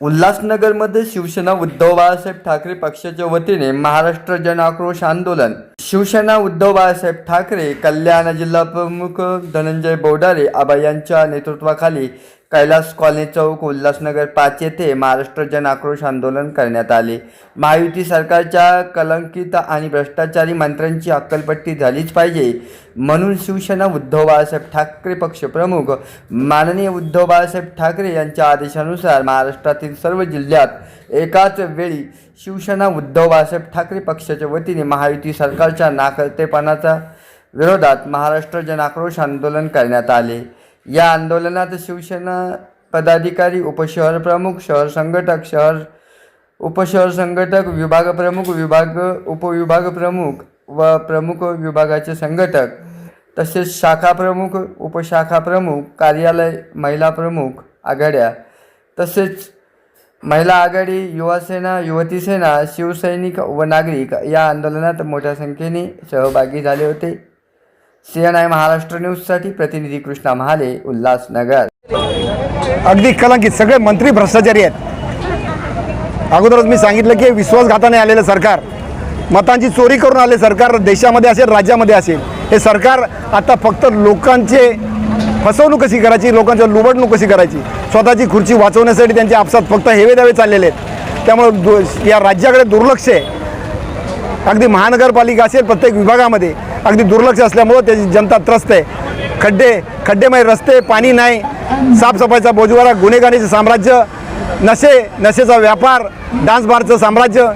उल्हासनगरमध्ये शिवसेना उद्धव बाळासाहेब ठाकरे पक्षाच्या वतीने महाराष्ट्र जन आक्रोश आंदोलन. शिवसेना उद्धव बाळासाहेब ठाकरे कल्याण जिल्हा प्रमुख धनंजय बोडारे आबा यांच्या नेतृत्वाखाली कैलास कॉलनी चौक उल्हासनगर पाच येथे महाराष्ट्र जन आक्रोश आंदोलन करण्यात आले. महायुती सरकारच्या कलंकित आणि भ्रष्टाचारी मंत्र्यांची अक्कलपट्टी झालीच पाहिजे. म्हणून शिवसेना उद्धव बाळासाहेब ठाकरे पक्षप्रमुख माननीय उद्धव बाळासाहेब ठाकरे यांच्या आदेशानुसार महाराष्ट्रातील सर्व जिल्ह्यात एकाच वेळी शिवसेना उद्धव बाळासाहेब ठाकरे पक्षाच्या वतीने महायुती सरकारच्या नाकर्तेपणाचा विरोधात महाराष्ट्र जन आक्रोश आंदोलन करण्यात आले. या आंदोलनात शिवसेना पदाधिकारी उपशहर प्रमुख शहर संघटक शहर उपशहर संघटक विभाग प्रमुख विभाग उपविभाग प्रमुख व प्रमुख विभागाचे संघटक तसेच शाखा प्रमुख उपशाखा प्रमुख कार्यालय महिला प्रमुख आघाड्या तसेच महिला आघाडी युवासेना युवती सेना शिवसैनिक व नागरिक या आंदोलनात मोठ्या संख्येने सहभागी झाले होते. सी एन आय महाराष्ट्र न्यूजसाठी प्रतिनिधी कृष्णा महाले उल्हासनगर. अगदी कलंकित. सगळे मंत्री भ्रष्टाचारी आहेत. अगोदरच मी सांगितलं की विश्वासघाताने आलेलं सरकार मतांची चोरी करून आले सरकार देशामध्ये असेल राज्यामध्ये असेल हे सरकार आता फक्त लोकांचे फसवणूक कशी करायची लोकांच्या लुबडणूक कशी करायची स्वतःची खुर्ची वाचवण्यासाठी त्यांचे आपसात फक्त हेवे दावे चाललेले आहेत. त्यामुळे या राज्याकडे दुर्लक्ष आहे. अगदी महानगरपालिका असेल प्रत्येक विभागामध्ये अगदी दुर्लक्ष असल्यामुळं त्याची जनता त्रस्त आहे. खड्डे खड्डेमय रस्ते पाणी नाही. साफसफाईचा बोजवारा गुन्हेगारीचं साम्राज्य नशे नशेचा व्यापार डान्स बारचं साम्राज्य.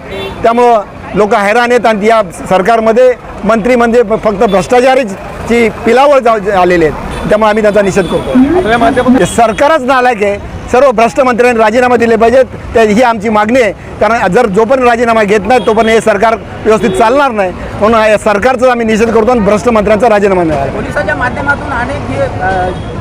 त्यामुळं लोक हैराण आहेत आणि या सरकारमध्ये मंत्री म्हणजे फक्त भ्रष्टाचारीची पिलावळ जा आलेले आहेत. त्यामुळे आम्ही त्याचा निषेध करतो. सरकारच नालायक आहे. सर्व भ्रष्ट मंत्र्यांनी राजीनामा दिले पाहिजेत. त्या ही आमची मागणी आहे. कारण जर जोपर्यंत राजीनामा घेत नाही तोपर्यंत हे सरकार व्यवस्थित चालणार नाही. म्हणून या सरकारचा आम्ही निषेध करतो आणि भ्रष्ट मंत्र्यांचा राजीनामा मिळाला. पोलिसाच्या माध्यमातून अनेक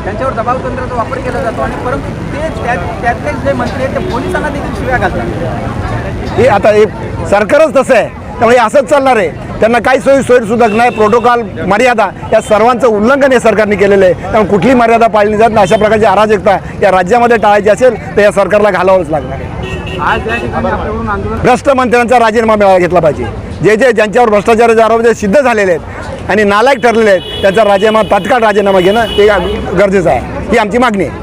त्यांच्यावर दबाव तंत्राचा वापर केला जातो आणि परंतु ते त्या- त्यातले जे मंत्री आहेत ते पोलिसांना देखील शिव्या घालतात. हे आता हे सरकारच तसं आहे. त्यामुळे हे असंच चालणार आहे. त्यांना काही सोयी सोयी सुद्धा नाही. प्रोटोकॉल मर्यादा या सर्वांचं उल्लंघन हे सरकारने केलेलं आहे. त्यामुळे कुठली मर्यादा पाळली जात नाही. अशा प्रकारची अराजकता या राज्यामध्ये टाळायची असेल तर या सरकारला घालावंच लागणार आहे. भ्रष्ट मंत्र्यांचा राजीनामा मिळावा घेतला पाहिजे. जे जे ज्यांच्यावर भ्रष्टाचाराचे आरोप जे सिद्ध झालेले आहेत आणि नालायक ठरलेले आहेत. त्यांचा राजीनामा तात्काळ राजीनामा घेणं हे गरजेचं आहे. ही आमची मागणी आहे.